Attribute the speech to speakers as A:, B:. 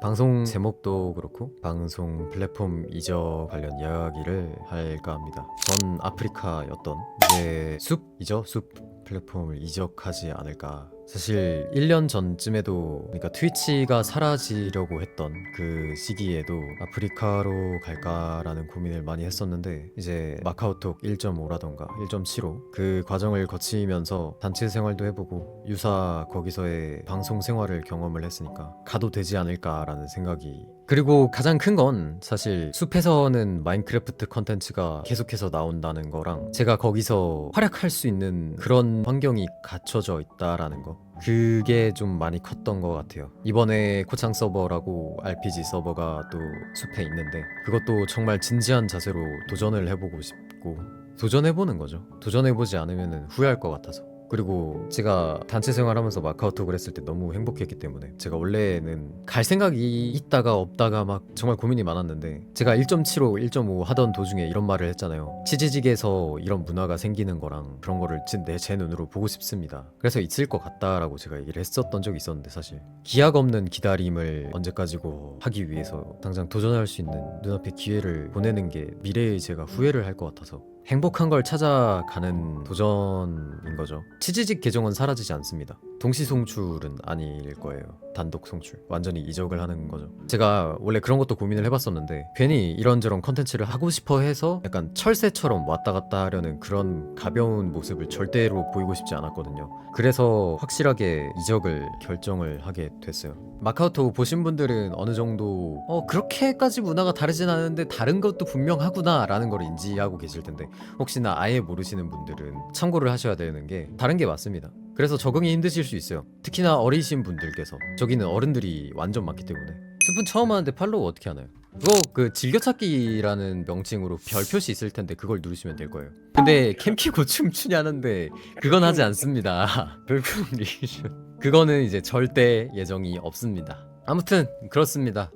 A: 방송 제목도 그렇고 방송 플랫폼 이적 관련 이야기를 할까 합니다. 전 아프리카였던 이제 숲이죠 숲 플랫폼을 이적하지 않을까. 사실 1년 전쯤에도 그러니까 트위치가 사라지려고 했던 그 시기에도 아프리카로 갈까라는 고민을 많이 했었는데 이제 마카오톡 1.5라던가 1.75 그 과정을 거치면서 단체 생활도 해보고 유사 거기서의 방송 생활을 경험을 했으니까 가도 되지 않을까라는 생각이 그리고 가장 큰 건 사실 숲에서는 마인크래프트 컨텐츠가 계속해서 나온다는 거랑 제가 거기서 활약할 수 있는 그런 환경이 갖춰져 있다라는 거. 그게 좀 많이 컸던 것 같아요. 이번에 코창 서버라고 RPG 서버가 또 숲에 있는데 그것도 정말 진지한 자세로 도전을 해보고 싶고 도전해보는 거죠. 도전해보지 않으면 후회할 것 같아서 그리고 제가 단체 생활하면서 마카오톡을 했을 때 너무 행복했기 때문에 제가 원래는 갈 생각이 있다가 없다가 막 정말 고민이 많았는데 제가 1.75, 1.5 하던 도중에 이런 말을 했잖아요. 치지직에서 이런 문화가 생기는 거랑 그런 거를 제, 내, 제 눈으로 보고 싶습니다. 그래서 있을 것 같다라고 제가 얘기를 했었던 적이 있었는데 사실 기약 없는 기다림을 언제까지고 하기 위해서 당장 도전할 수 있는 눈앞에 기회를 보내는 게 미래에 제가 후회를 할 것 같아서 행복한 걸 찾아가는 도전인 거죠. 치지직 계정은 사라지지 않습니다. 동시 송출은 아닐 거예요. 단독 송출. 완전히 이적을 하는 거죠. 제가 원래 그런 것도 고민을 해봤었는데 괜히 이런저런 컨텐츠를 하고 싶어 해서 약간 철새처럼 왔다 갔다 하려는 그런 가벼운 모습을 절대로 보이고 싶지 않았거든요. 그래서 확실하게 이적을 결정을 하게 됐어요. 마카오톡 보신 분들은 어느 정도 어 그렇게까지 문화가 다르진 않은데 다른 것도 분명하구나라는 걸 인지하고 계실 텐데 혹시나 아예 모르시는 분들은 참고를 하셔야 되는 게 다른 게 맞습니다. 그래서 적응이 힘드실 수 있어요. 특히나 어리신 분들께서 저기는 어른들이 완전 많기 때문에 스푼 처음 하는데 팔로우 어떻게 하나요? 그거 그 즐겨찾기라는 명칭으로 별 표시 있을 텐데 그걸 누르시면 될 거예요. 근데 캠 키고 춤추냐는데 그건 하지 않습니다. 별풍 리액션. 그거는 이제 절대 예정이 없습니다. 아무튼 그렇습니다.